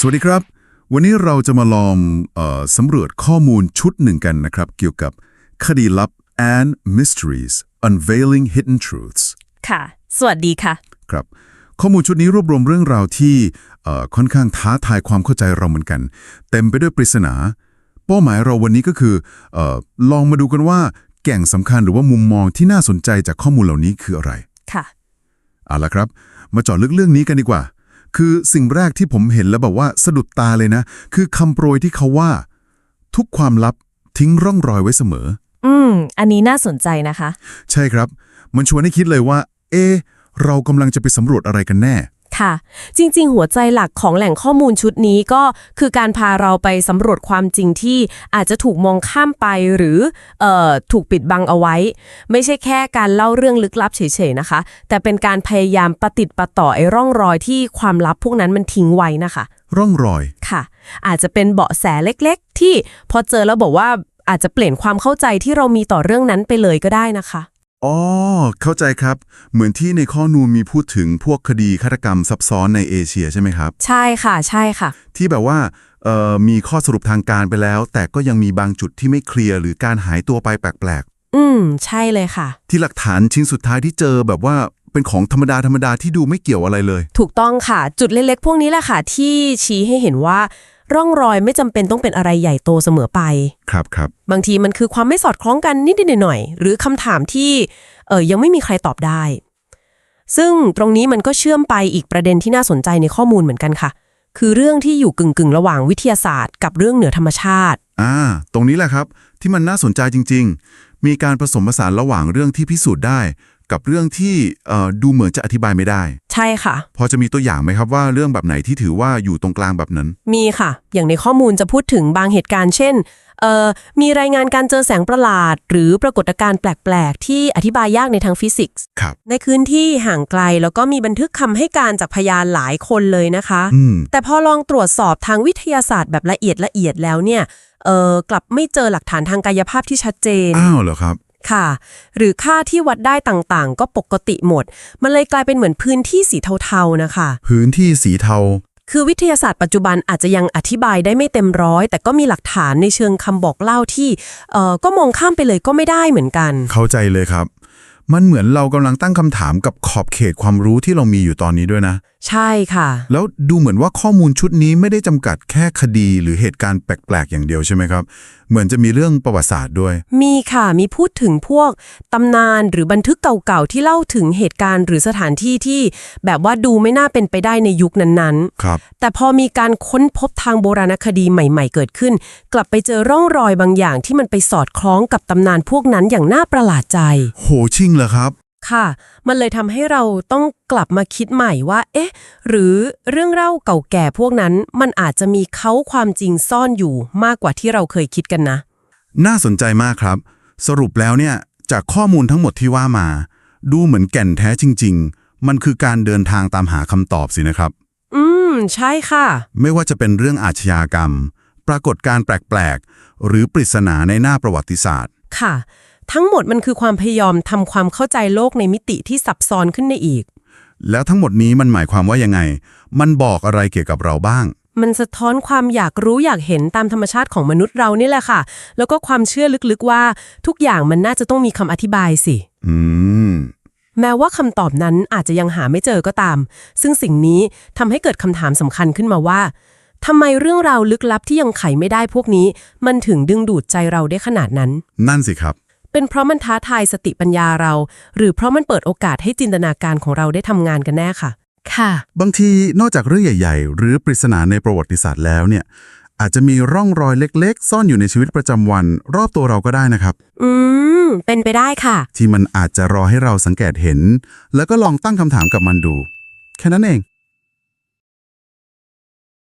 สวัสดีครับ วันนี้เราจะมาลองเออสำรวจข้อมูลชุดหนึ่งกันนะครับ เกี่ยวกับคดีลับ and mysteries unveiling hidden truths ค่ะ สวัสดีค่ะ ครับ ข้อมูลชุดนี้รวบรวมเรื่องราวที่เอ่อค่อนข้างท้าทายความเข้าใจเราเหมือนกัน เต็มไปด้วยปริศนา เป้าหมายเราวันนี้ก็คือเออลองมาดูกันว่าแก่งสำคัญหรือว่ามุมมองที่น่าสนใจจากข้อมูลเหล่านี้คืออะไร ค่ะ เอาละครับ มาเจาะลึกเรื่องนี้กันดีกว่า คือสิ่งแรกที่ผมเห็นแล้วแบบว่าสะดุดตาเลยนะ คือคำโปรยที่เขาว่า ทุกความลับทิ้งร่องรอยไว้เสมอ อืม อันนี้น่าสนใจนะคะ ใช่ครับ มันชวนให้คิดเลยว่า เอะเรากำลังจะไปสำรวจอะไรกันแน่ ค่ะ จริงๆ หัวใจหลักของแหล่งข้อมูลชุดนี้ก็คือการพาเราไปสำรวจความจริงที่อาจจะถูกมองข้ามไปหรือเอ่อถูกปิดบังเอาไว้ ไม่ใช่แค่การเล่าเรื่องลึกลับเฉยๆนะคะ แต่เป็นการพยายามประติดประต่อไอ้ร่องรอยที่ความลับพวกนั้นมันทิ้งไว้นะคะ ร่องรอยค่ะ อาจจะเป็นเบาะแสเล็ก ๆ ที่พอเจอแล้วบอกว่าอาจจะเปลี่ยนความเข้าใจที่เรามีต่อเรื่องนั้นไปเลยก็ได้นะคะ อ๋อ เข้าใจครับ เหมือนที่ในข้อนูนมีพูดถึงพวกคดีฆาตกรรมซับซ้อนในเอเชียใช่ไหมครับ ใช่ค่ะ ใช่ค่ะ ที่แบบว่าเอ่อมีข้อสรุปทางการไปแล้ว แต่ก็ยังมีบางจุดที่ไม่เคลียร์หรือการหายตัวไปแปลกอืม ใช่เลยค่ะ ๆ ที่หลักฐานชิ้นสุดท้ายที่เจอแบบว่าเป็นของธรรมดาธรรมดาที่ดูไม่เกี่ยวอะไรเลย ถูกต้องค่ะ จุดเล็กๆ พวกนี้แหละค่ะ ที่ชี้ให้เห็นว่า ร่องรอยไม่จำเป็นต้องเป็นอะไรใหญ่โตเสมอไป ครับครับบางทีมันคือความไม่สอดคล้องกันนิดๆหน่อยๆหรือคำถามที่เออยังไม่มีใครตอบได้ ซึ่งตรงนี้มันก็เชื่อมไปอีกประเด็นที่น่าสนใจในข้อมูลเหมือนกันค่ะ คือเรื่องที่อยู่กึ่งๆ ระหว่างวิทยาศาสตร์ กับเรื่องเหนือธรรมชาติ อ่า ตรงนี้แหละครับ ที่มันน่าสนใจจริง ๆ มีการผสมผสานระหว่างเรื่องที่พิสูจน์ได้ กับเรื่องที่เอ่อดูเหมือนจะอธิบายไม่ได้ ใช่ค่ะ พอจะมีตัวอย่างไหมครับว่าเรื่องแบบไหนที่ถือว่าอยู่ตรงกลางแบบนั้น มีค่ะ อย่างในข้อมูลจะพูดถึงบางเหตุการณ์ เช่นเอ่อมีรายงานการเจอแสงประหลาด หรือปรากฏการณ์แปลก ๆ ที่อธิบายยากในทางฟิสิกส์ครับในพื้นที่ห่างไกลแล้วก็มีบันทึกคำให้การจากพยานหลายคนเลยนะคะอืมแต่พอลองตรวจสอบทางวิทยาศาสตร์แบบละเอียดละเอียดแล้วเนี่ยเอ่อกลับไม่เจอหลักฐานทางกายภาพที่ชัดเจน อ้าวเหรอครับ ค่ะ หรือค่าที่วัดได้ต่างๆ ก็ปกติหมด มันเลยกลายเป็นเหมือนพื้นที่สีเทาๆนะคะ พื้นที่สีเทา คือวิทยาศาสตร์ปัจจุบันอาจจะยังอธิบายได้ไม่เต็มร้อย แต่ก็มีหลักฐานในเชิงคำบอกเล่าที่เอ่อก็มองข้ามไปเลยก็ไม่ได้เหมือนกัน เข้าใจเลยครับ มันเหมือนเรากำลังตั้งคำถามกับขอบเขตความรู้ที่เรามีอยู่ตอนนี้ด้วยนะ ใช่ค่ะ แล้วดูเหมือนว่าข้อมูลชุดนี้ไม่ได้จำกัดแค่คดีหรือเหตุการณ์แปลกๆ อย่างเดียวใช่ไหมครับ เหมือนจะมีเรื่องประวัติศาสตร์ด้วย มีค่ะ มีพูดถึงพวกตำนานหรือบันทึกเก่าๆ ที่เล่าถึงเหตุการณ์หรือสถานที่ที่ แบบว่าดูไม่น่าเป็นไปได้ในยุคนั้นๆ ครับ แต่พอมีการค้นพบทางโบราณคดีใหม่ ๆ เกิดขึ้น กลับไปเจอร่องรอยบางอย่างที่มันไปสอดคล้องกับตำนานพวกนั้นอย่างน่าประหลาดใจ โหชิงเหรอครับ ค่ะ มันเลยทำให้เราต้องกลับมาคิดใหม่ว่า เอ๊ะ หรือเรื่องเล่าเก่าแก่พวกนั้น มันอาจจะมีเขาความจริงซ่อนอยู่มากกว่าที่เราเคยคิดกันนะ น่าสนใจมากครับ สรุปแล้วเนี่ย จากข้อมูลทั้งหมดที่ว่ามา ดูเหมือนแก่นแท้จริง ๆ มันคือการเดินทางตามหาคำตอบสินะครับ อืม ใช่ค่ะ ไม่ว่าจะเป็นเรื่องอาชญากรรม ปรากฏการณ์แปลกๆ หรือปริศนาในหน้าประวัติศาสตร์ ค่ะ ทั้งหมดมันคือความพยายามทำความเข้าใจโลกในมิติที่ซับซ้อนขึ้นได้อีก แล้วทั้งหมดนี้มันหมายความว่ายังไง มันบอกอะไรเกี่ยวกับเราบ้าง มันสะท้อนความอยากรู้อยากเห็นตามธรรมชาติของมนุษย์เรานี่แหละค่ะ แล้วก็ความเชื่อลึกๆว่า ทุกอย่างมันน่าจะต้องมีคำอธิบายสิ อืม แม้ว่าคำตอบนั้นอาจจะยังหาไม่เจอก็ตาม ซึ่งสิ่งนี้ทำให้เกิดคำถามสำคัญขึ้นมาว่าทำไมเรื่องราวลึกลับที่ยังไขไม่ได้พวกนี้ มันถึงดึงดูดใจเราได้ขนาดนั้น นั่นสิครับ เป็นเพราะมันท้าทายสติปัญญาเรา หรือเพราะมันเปิดโอกาสให้จินตนาการของเราได้ทำงานกันแน่ค่ะ ค่ะ บางทีนอกจากเรื่องใหญ่ ๆ หรือปริศนาในประวัติศาสตร์แล้วเนี่ย อาจจะมีร่องรอยเล็ก ๆ ซ่อนอยู่ในชีวิตประจำวัน รอบตัวเราก็ได้นะครับ อืม เป็นไปได้ค่ะ ที่มันอาจจะรอให้เราสังเกตเห็น แล้วก็ลองตั้งคำถามกับมันดู แค่นั้นเอง